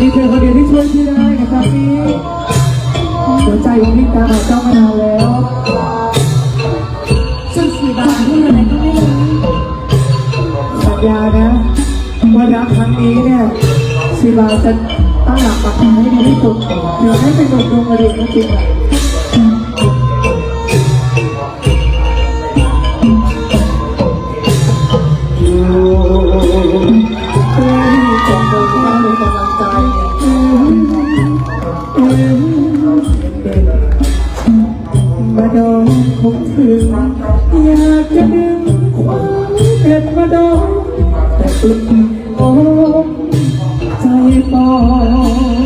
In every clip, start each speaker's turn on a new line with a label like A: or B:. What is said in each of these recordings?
A: นี่เธอคนเดียวที่ช่วยพี่ได้นะครับพี่หัวใจของพี่ตามหาเจ้ามานานแล้ว
B: ฉันสีบานที่อยู่ไหนก็ไม่รู้
A: สัญญานะว่ารักครั้งนี้เนี่ยสิบาจะตั้งหลักปักฐานให้ดีที่สุดเดี๋ยวให้เป็นหนุ่มดวงอดีตจริงๆ มาโดนคงถึงอยากจะดึงความเผ็ดมาดอ
B: งแต่ตุนโอ้
A: ใจปอง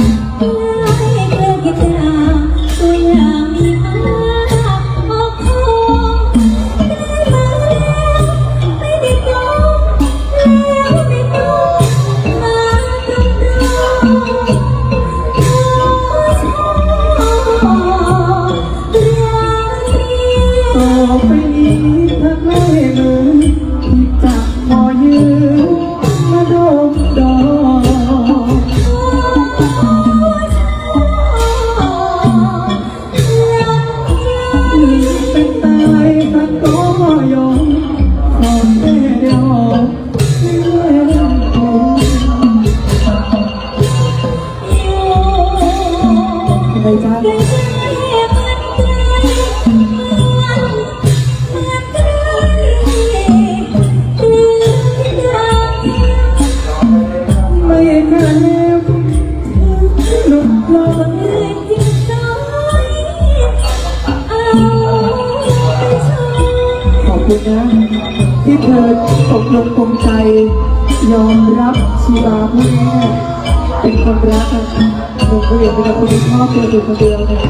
A: นี้ ขอบคุณนะ ที่เธอตกลงปลงใจ ยอมรับชีวาผู้แม่เป็นคนรักผมก็อยากเป็นคนที่ชอบเธออยู่คนเดียวเนี่ย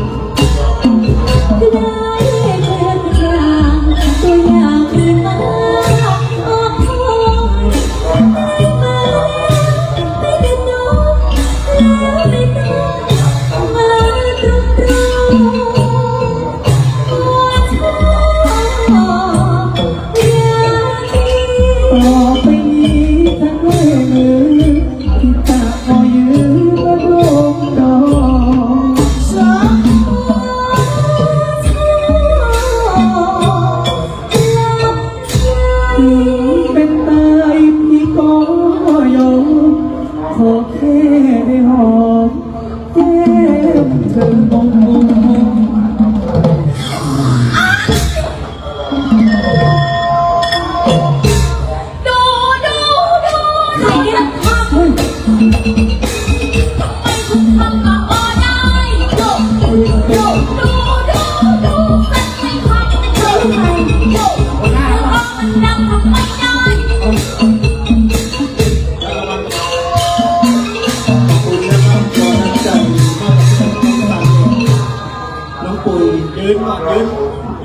B: ยืน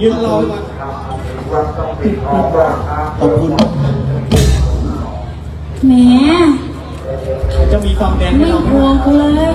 A: ยืน
B: รอไว้
A: ก่อนขอบคุณ
B: แหม
A: จะมีความแดงให้
B: ไม่
A: เราไหม
B: ห่วกูเลย